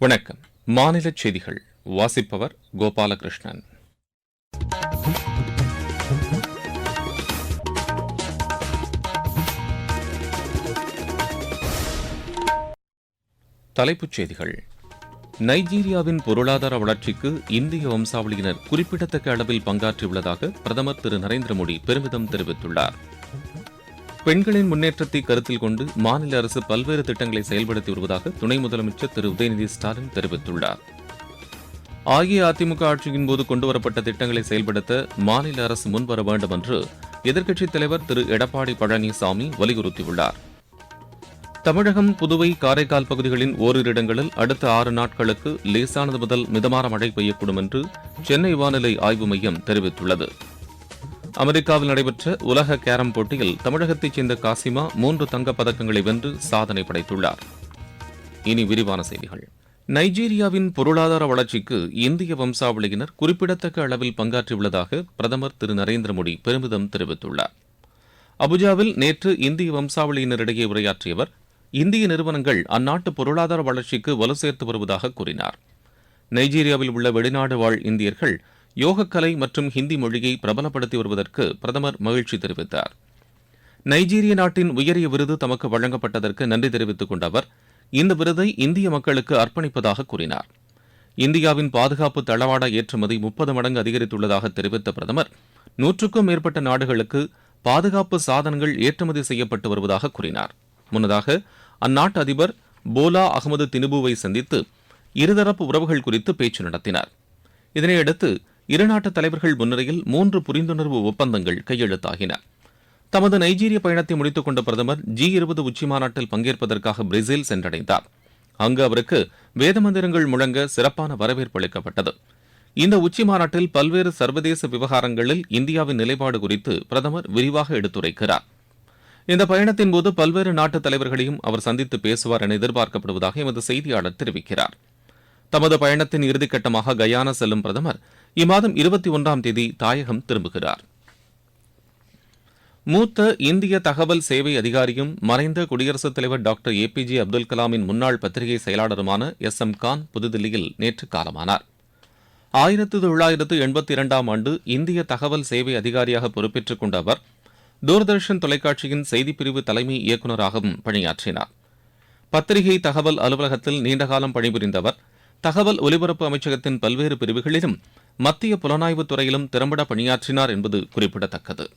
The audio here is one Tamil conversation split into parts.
வணக்கம். மாநில செய்திகள். வாசிப்பவர் கோபாலகிருஷ்ணன். தலைப்புச் செய்திகள். நைஜீரியாவின் பொருளாதார வளர்ச்சிக்கு இந்திய வம்சாவளியினர் குறிப்பிடத்தக்க அளவில் பங்காற்றியுள்ளதாக பிரதமர் திரு நரேந்திர மோடி பெருமிதம் தெரிவித்துள்ளார். பெண்களின் முன்னேற்றத்தை கருத்தில் கொண்டு மாநில அரசு பல்வேறு திட்டங்களை செயல்படுத்தி வருவதாக துணை முதலமைச்சர் திரு உதயநிதி ஸ்டாலின் தெரிவித்துள்ளார். அஇஅதிமுக ஆட்சியின் போது கொண்டுவரப்பட்ட திட்டங்களை செயல்படுத்த மாநில அரசு முன்வர வேண்டும் என்று எதிர்க்கட்சித் தலைவர் திரு எடப்பாடி பழனிசாமி வலியுறுத்தியுள்ளார். தமிழகம் புதுவை காரைக்கால் பகுதிகளின் ஓரிரு இடங்களில் அடுத்த ஆறு நாட்களுக்கு லேசானது முதல் மிதமான மழை பெய்யக்கூடும் என்று சென்னை வானிலை ஆய்வு மையம் தெரிவித்துள்ளது. அமெரிக்காவில் நடைபெற்ற உலக கேரம் போட்டியில் தமிழகத்தைச் சேர்ந்த காசிமா மூன்று தங்கப் பதக்கங்களை வென்று சாதனை படைத்துள்ளார். இனி விரிவான செய்திகள். நைஜீரியாவின் பொருளாதார வளர்ச்சிக்கு இந்திய வம்சாவளியினர் குறிப்பிடத்தக்க அளவில் பங்காற்றியுள்ளதாக பிரதமர் திரு நரேந்திர மோடி பெருமிதம் தெரிவித்துள்ளார். அபுஜாவில் நேற்று இந்திய வம்சாவளியினரிடையே உரையாற்றிய அவர் இந்திய நிறுவனங்கள் அந்நாட்டு பொருளாதார வளர்ச்சிக்கு வலு சேர்த்து வருவதாக கூறினார். நைஜீரியாவில் உள்ள வெளிநாடு வாழ் இந்தியர்கள் யோகக்கலை மற்றும் ஹிந்தி மொழியை பிரபலப்படுத்தி வருவதற்கு பிரதமர் மகிழ்ச்சி தெரிவித்தார். நைஜீரிய நாட்டின் உயரிய விருது தமக்கு வழங்கப்பட்டதற்கு நன்றி தெரிவித்துக் கொண்ட அவர் இந்த விருதை இந்திய மக்களுக்கு அர்ப்பணிப்பதாக கூறினார். இந்தியாவின் பாதுகாப்பு தளவாட ஏற்றுமதி முப்பது மடங்கு அதிகரித்துள்ளதாக தெரிவித்த பிரதமர் நூற்றுக்கும் மேற்பட்ட நாடுகளுக்கு பாதுகாப்பு சாதனங்கள் ஏற்றுமதி செய்யப்பட்டு வருவதாக கூறினார். முன்னதாக அந்நாட்டு அதிபர் போலா அகமது தினுபுவை சந்தித்து இருதரப்பு உறவுகள் குறித்து பேச்சு நடத்தினார். இதனையடுத்து இரு நாட்டு தலைவர்கள் முன்னிலையில் மூன்று புரிந்துணர்வு ஒப்பந்தங்கள் கையெழுத்தாகின. தமது நைஜீரிய பயணத்தை முடித்துக் கொண்ட பிரதமர் ஜி இருபது உச்சிமாநாட்டில் பங்கேற்பதற்காக பிரேசில் சென்றடைந்தார். அங்கு அவருக்கு வேதமந்திரங்கள் முழங்க சிறப்பான வரவேற்பு அளிக்கப்பட்டது. இந்த உச்சி மாநாட்டில் பல்வேறு சர்வதேச விவகாரங்களில் இந்தியாவின் நிலைப்பாடு குறித்து பிரதமர் விரிவாக எடுத்துரைக்கிறார். இந்த பயணத்தின் போது பல்வேறு நாட்டு தலைவர்களையும் அவர் சந்தித்து பேசுவார் என எதிர்பார்க்கப்படுவதாக எமது செய்தியாளர் தெரிவிக்கிறார். தமது பயணத்தின் இறுதிக்கட்டமாக கயானா செல்லும் பிரதமர் இம்மாதம் இருபத்தி ஒன்றாம் தேதி தாயகம் திரும்புகிறார். மூத்த இந்திய தகவல் சேவை அதிகாரியும் மறைந்த குடியரசுத் தலைவர் doctor A P J Abdul கலாமின் முன்னாள் பத்திரிகை செயலாளருமான எஸ் எம் கான் புதுதில்லியில் நேற்று காலமானார். ஆயிரத்து தொள்ளாயிரத்து எண்பத்தி இரண்டாம் ஆண்டு இந்திய தகவல் சேவை அதிகாரியாக பொறுப்பேற்றுக் கொண்ட அவர் தூர்தர்ஷன் தொலைக்காட்சியின் செய்திப்பிரிவு தலைமை இயக்குநராகவும் பணியாற்றினார். பத்திரிகை தகவல் அலுவலகத்தில் நீண்டகாலம் பணிபுரிந்த அவர் தகவல் ஒலிபரப்பு அமைச்சகத்தின் பல்வேறு பிரிவுகளிலும் மத்திய புலனாய்வுத் துறையிலும் திறம்பட பணியாற்றினார் என்பது குறிப்பிடத்தக்கது.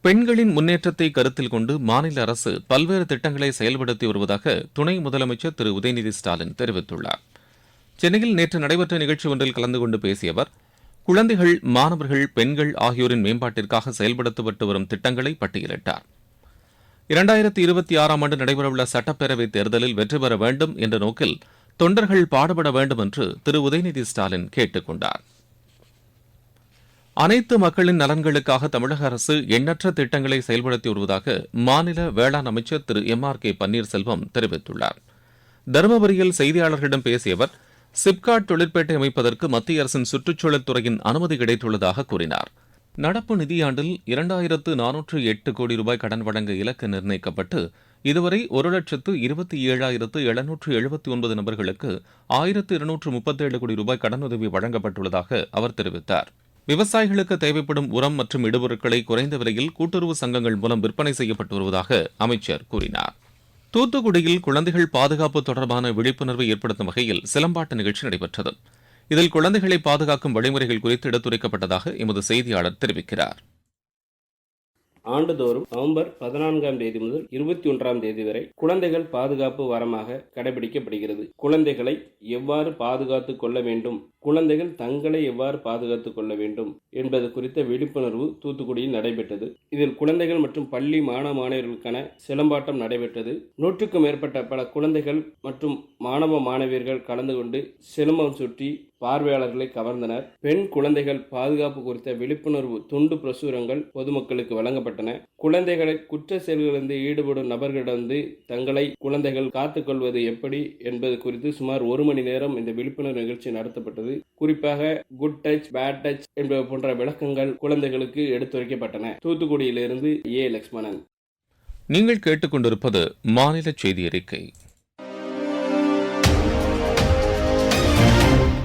பெண்களின் முன்னேற்றத்தை கருத்தில் கொண்டு மாநில அரசு பல்வேறு திட்டங்களை செயல்படுத்தி வருவதாக துணை முதலமைச்சர் திரு. உதயநிதி ஸ்டாலின் தெரிவித்துள்ளார். சென்னையில் நேற்று நடைபெற்ற நிகழ்ச்சி ஒன்றில் கலந்து கொண்டு பேசிய அவர் குழந்தைகள் மாணவர்கள் பெண்கள் ஆகியோரின் மேம்பாட்டிற்காக செயல்படுத்தப்பட்டு வரும் திட்டங்களை பட்டியலிட்டார். இரண்டாயிரத்தி இருபத்தி ஆறாம் ஆண்டு நடைபெறவுள்ள சட்டப்பேரவைத் தேர்தலில் வெற்றி பெற வேண்டும் என்ற நோக்கில் தொண்டர்கள் பாடுபட வேண்டும் என்று திரு. உதயநிதி ஸ்டாலின் கேட்டுக் கொண்டார் அனைத்து மக்களின் நலன்களுக்காக தமிழக அரசு எண்ணற்ற திட்டங்களை செயல்படுத்தி வருவதாக மாநில வேளாண் அமைச்சர் திரு. எம். ஆர். கே. பன்னீர்செல்வம் தெரிவித்துள்ளார். தருமபுரியில் செய்தியாளர்களிடம் பேசிய அவர் சிப்காட் தொழிற்பேட்டை அமைப்பதற்கு மத்திய அரசின் சுற்றுச்சூழல் துறையின் அனுமதி கிடைத்துள்ளதாக கூறினார். நடப்பு நிதியாண்டில் இரண்டாயிரத்து நானூற்று எட்டு கோடி ரூபாய் கடன் வழங்க இலக்கு நிர்ணயிக்கப்பட்டு இதுவரை ஒரு லட்சத்து இருபத்தி ஏழாயிரத்து எழுநூற்று எழுபத்தி ஒன்பது நபர்களுக்கு ஆயிரத்து இருநூற்று முப்பத்தேழு கோடி ரூபாய் கடனுதவி வழங்கப்பட்டுள்ளதாக அவர் தெரிவித்தார். விவசாயிகளுக்கு தேவைப்படும் உரம் மற்றும் இடுபொருட்களை குறைந்த விலையில் கூட்டுறவு சங்கங்கள் மூலம் விற்பனை செய்யப்பட்டு வருவதாக அமைச்சர் கூறினார். தூத்துக்குடியில் குழந்தைகள் பாதுகாப்பு தொடர்பான விழிப்புணர்வை ஏற்படுத்தும் வகையில் சிலம்பாட்ட நிகழ்ச்சி நடைபெற்றது. இதில் குழந்தைகளை பாதுகாக்கும் வழிமுறைகள் குறித்து எடுத்துரைக்கப்பட்டதாக எமது செய்தியாளர் தெரிவிக்கிறார். ஆண்டுதோறும் நவம்பர் பதினான்காம் தேதி முதல் இருபத்தி ஒன்றாம் தேதி வரை குழந்தைகள் பாதுகாப்பு வாரமாக கடைபிடிக்கப்படுகிறது. குழந்தைகளை எவ்வாறு பாதுகாத்து கொள்ள வேண்டும்? குழந்தைகள் தங்களை எவ்வாறு பாதுகாத்துக் கொள்ள வேண்டும்? என்பது குறித்த விழிப்புணர்வு தூத்துக்குடியில் நடைபெற்றது. இதில் குழந்தைகள் மற்றும் பள்ளி மாணவ மாணவர்களுக்கான சிலம்பாட்டம் நடைபெற்றது. நூற்றுக்கும் மேற்பட்ட பல குழந்தைகள் மற்றும் மாணவ மாணவியர்கள் கலந்து கொண்டு சிலம்பம் சுற்றி பார்வையாளர்களை கவர்ந்தனர். பெண் குழந்தைகள் பாதுகாப்பு குறித்த விழிப்புணர்வு துண்டு பிரசுரங்கள் பொதுமக்களுக்கு வழங்கப்பட்டன. குழந்தைகளை குற்ற செயல்களிலிருந்து ஈடுபடும் நபர்களிடந்து தங்களை குழந்தைகள் காத்துக்கொள்வது எப்படி என்பது குறித்து சுமார் ஒரு மணி நேரம் இந்த விழிப்புணர்வு நிகழ்ச்சி நடத்தப்பட்டது. குறிப்பாக குட் டச் பேட் டச் என்பது போன்ற விளக்கங்கள் குழந்தைகளுக்கு எடுத்துரைக்கப்பட்டன. தூத்துக்குடியிலிருந்து ஏ. லக்ஷ்மணன். நீங்கள் கேட்டுக்கொண்டிருப்பது மாநில செய்தி அறிக்கை.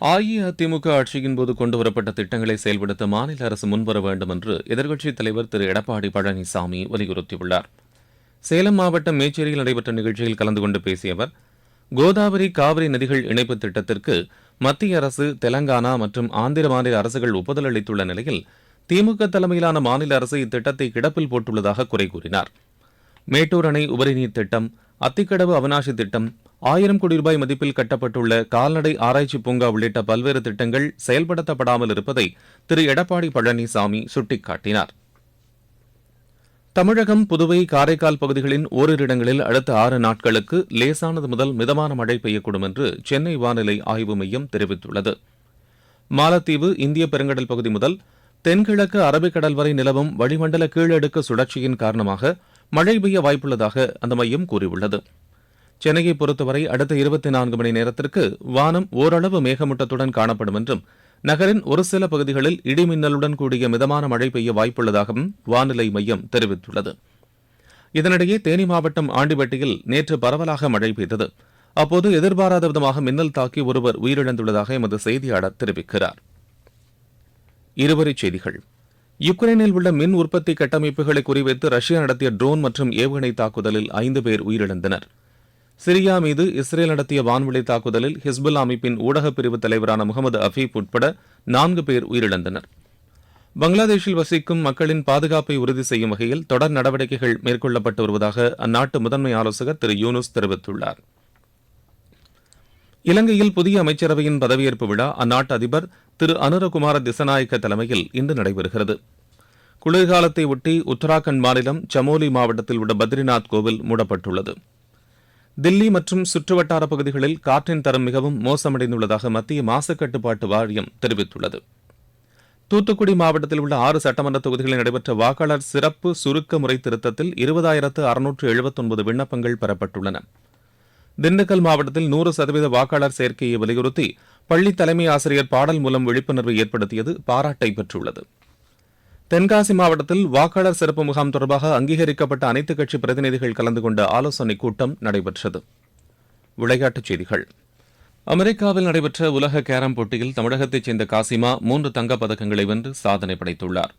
அஇஅதிமுக ஆட்சியின் போது கொண்டுவரப்பட்ட திட்டங்களை செயல்படுத்த மாநில அரசு முன்வர வேண்டும் என்று எதிர்க்கட்சித் தலைவர் திரு எடப்பாடி பழனிசாமி வலியுறுத்தியுள்ளார். சேலம் மாவட்டம் மேச்சேரியில் நடைபெற்ற நிகழ்ச்சியில் கலந்து கொண்டு பேசிய அவர் கோதாவரி காவிரி நதிகள் இணைப்பு திட்டத்திற்கு மத்திய அரசு தெலங்கானா மற்றும் ஆந்திர மாநில அரசுகள் ஒப்புதல் அளித்துள்ள நிலையில் திமுக தலைமையிலான மாநில அரசு இத்திட்டத்தை கிடப்பில் போட்டுள்ளதாக குறை கூறினார். மேட்டூர் அணை உபரிநீர் திட்டம் அத்திக்கடவு அவனாசி திட்டம் ஆயிரம் கோடி ரூபாய் மதிப்பில் கட்டப்பட்டுள்ள கால்நடை ஆராய்ச்சி பூங்கா உள்ளிட்ட பல்வேறு திட்டங்கள் செயல்படுத்தப்படாமல் இருப்பதை திரு. எடப்பாடி பழனிசாமி சுட்டிக்காட்டினார். தமிழகம் புதுவை காரைக்கால் பகுதிகளின் ஓரிரு இடங்களில் அடுத்த ஆறு நாட்களுக்கு லேசானது முதல் மிதமான மழை பெய்யக்கூடும் என்று சென்னை வானிலை ஆய்வு மையம் தெரிவித்துள்ளது. மாலத்தீவு இந்திய பெருங்கடல் பகுதி முதல் தென்கிழக்கு அரபிக்கடல் வரை நிலவும் வளிமண்டல கீழடுக்கு சுழற்சியின் காரணமாக மழை பெய்ய வாய்ப்புள்ளதாக அந்த மையம் கூறியுள்ளது. சென்னையை பொறுத்தவரை அடுத்த இருபத்தி நான்கு மணி நேரத்திற்கு வானம் ஓரளவு மேகமூட்டத்துடன் காணப்படும் என்றும் நகரின் ஒரு சில பகுதிகளில் இடிமின்னலுடன் கூடிய மிதமான மழை பெய்ய வாய்ப்புள்ளதாகவும் வானிலை மையம் தெரிவித்துள்ளது. இதனிடையே தேனி மாவட்டம் ஆண்டிபட்டியில் நேற்று பரவலாக மழை பெய்தது. அப்போது எதிர்பாராத விதமாக மின்னல் தாக்கி ஒருவர் உயிரிழந்துள்ளதாக எமது செய்தியாளர் தெரிவிக்கிறார். இருவரிச் செய்திகள். யுக்ரைனில் உள்ள மின் உற்பத்தி கட்டமைப்புகளை குறிவைத்து ரஷ்யா நடத்திய ட்ரோன் மற்றும் ஏவுகணை தாக்குதலில் ஐந்து பேர் உயிரிழந்தனர். சிரியா மீது இஸ்ரேல் நடத்திய வான்வெளி தாக்குதலில் ஹிஸ்புல்லா அமைப்பின் ஊடகப் பிரிவு தலைவரான முகமது அஃபீப் உட்பட நான்கு பேர் உயிரிழந்தனர். பங்களாதேஷில் வசிக்கும் மக்களின் பாதுகாப்பை உறுதி செய்யும் வகையில் தொடர் நடவடிக்கைகள் மேற்கொள்ளப்பட்டு வருவதாக அந்நாட்டு முதன்மை ஆலோசகர் திரு யூனுஸ் தெரிவித்துள்ளார். இலங்கையில் புதிய அமைச்சரவையின் பதவியேற்பு விழா அந்நாட்டு அதிபர் திரு அனுரகுமார திசநாயக்க தலைமையில் இன்று நடைபெறுகிறது. குளிர்காலத்தை ஒட்டி உத்தராகண்ட் மாநிலம் சமோலி மாவட்டத்தில் உள்ள பத்ரிநாத் கோவில் மூடப்பட்டுள்ளது. தில்லி மற்றும் சுற்றுவட்டார பகுதிகளில் காற்றின் தரம் மிகவும் மோசமடைந்துள்ளதாக மத்திய மாசு கட்டுப்பாட்டு வாரியம் தெரிவித்துள்ளது. தூத்துக்குடி மாவட்டத்தில் உள்ள ஆறு சட்டமன்ற தொகுதிகளில் நடைபெற்ற வாக்காளர் சிறப்பு சுருக்க முறை திருத்தத்தில் இருபதாயிரத்து அறுநூற்று எழுபத்தொன்பது விண்ணப்பங்கள் பெறப்பட்டுள்ளன. திண்டுக்கல் மாவட்டத்தில் நூறு சதவீத வாக்காளர் சேர்க்கையை வலியுறுத்தி பள்ளி தலைமை ஆசிரியர் பாடல் மூலம் விழிப்புணர்வு ஏற்படுத்தியது பாராட்டை பெற்றுள்ளது. தென்காசி மாவட்டத்தில் வாக்காளர் சிறப்பு முகாம் தொடர்பாக அங்கீகரிக்கப்பட்ட அனைத்துக் கட்சி பிரதிநிதிகள் கலந்து கொண்ட ஆலோசனைக் கூட்டம் நடைபெற்றது. விளையாட்டுச் செய்திகள். அமெரிக்காவில் நடைபெற்ற உலக கேரம் போட்டியில் தமிழகத்தைச் சேர்ந்த காசிமா மூன்று தங்கப் பதக்கங்களை வென்று சாதனை படைத்துள்ளார்.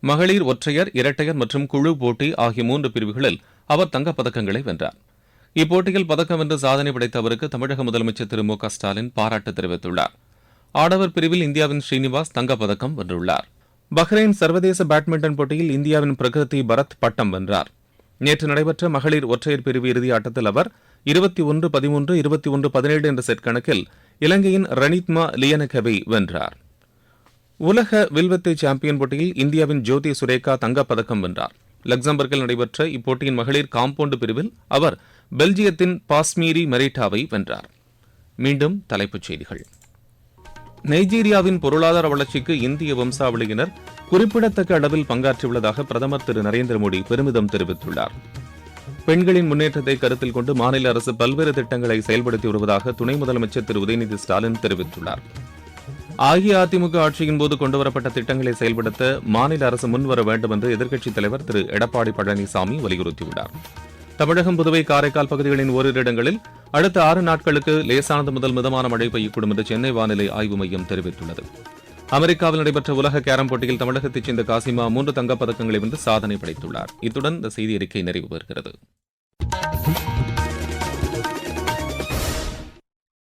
மகளிர் ஒற்றையர் இரட்டையர் மற்றும் குழு போட்டி ஆகிய மூன்று பிரிவுகளில் அவர் தங்கப் பதக்கங்களை வென்றார். இப்போட்டியில் பதக்கம் வென்று சாதனை படைத்த அவருக்கு தமிழக முதலமைச்சர் திரு மு க ஸ்டாலின் பாராட்டு தெரிவித்துள்ளார். ஆடவர் பிரிவில் இந்தியாவின் ஸ்ரீனிவாஸ் தங்கப் பதக்கம் வென்றுள்ளார். பஹ்ரைன் சர்வதேச பேட்மிண்டன் போட்டியில் இந்தியாவின் பிரகிருதி பரத் பட்டம் வென்றார். நேற்று நடைபெற்ற மகளிர் ஒற்றையர் பிரிவு இறுதி ஆட்டத்தில் அவர் இருபத்தி ஒன்று பதிமூன்று இருபத்தி ஒன்று பதினேழு என்ற செட் கணக்கில் இலங்கையின் ரணித்மா லியனகவை வென்றார். உலக வில்வித்தை சாம்பியன் போட்டியில் இந்தியாவின் ஜோதி சுரேகா தங்கப் பதக்கம் வென்றார். லக்சம்பர்கில் நடைபெற்ற இப்போட்டியின் மகளிர் காம்பவுண்டு பிரிவில் அவர் பெல்ஜியத்தின் பாஸ்மீரி மெரிட்டாவை வென்றார். மீண்டும் தலைப்புச் செய்திகள். நைஜீரியாவின் பொருளாதார வளர்ச்சிக்கு இந்திய வம்சாவளியினர் குறிப்பிடத்தக்க அளவில் பங்காற்றியுள்ளதாக பிரதமர் திரு நரேந்திர மோடி பெருமிதம் தெரிவித்துள்ளார். பெண்களின் முன்னேற்றத்தை கருத்தில் கொண்டு மாநில அரசு பல்வேறு திட்டங்களை செயல்படுத்தி வருவதாக துணை முதலமைச்சர் திரு உதயநிதி ஸ்டாலின் தெரிவித்துள்ளார். அஇஅதிமுக ஆட்சியின் போது கொண்டுவரப்பட்ட திட்டங்களை செயல்படுத்த மாநில அரசு முன்வர வேண்டும் என்று எதிர்க்கட்சித் தலைவர் திரு எடப்பாடி பழனிசாமி வலியுறுத்தியுள்ளார். தமிழகம் புதுவை காரைக்கால் பகுதிகளின் ஓரிரு இடங்களில் அடுத்த ஆறு நாட்களுக்கு லேசானது முதல் மிதமான மழை பெய்யக்கூடும் என்று சென்னை வானிலை ஆய்வு மையம் தெரிவித்துள்ளது. அமெரிக்காவில் நடைபெற்ற உலக கேரம் போட்டியில் தமிழகத்தைச் சேர்ந்த காசிமா மூன்று தங்கப்பதக்கங்களை வென்று சாதனை படைத்துள்ளார். இத்துடன் இந்த செய்தி அறிக்கை நிறைவு பெறுகிறது.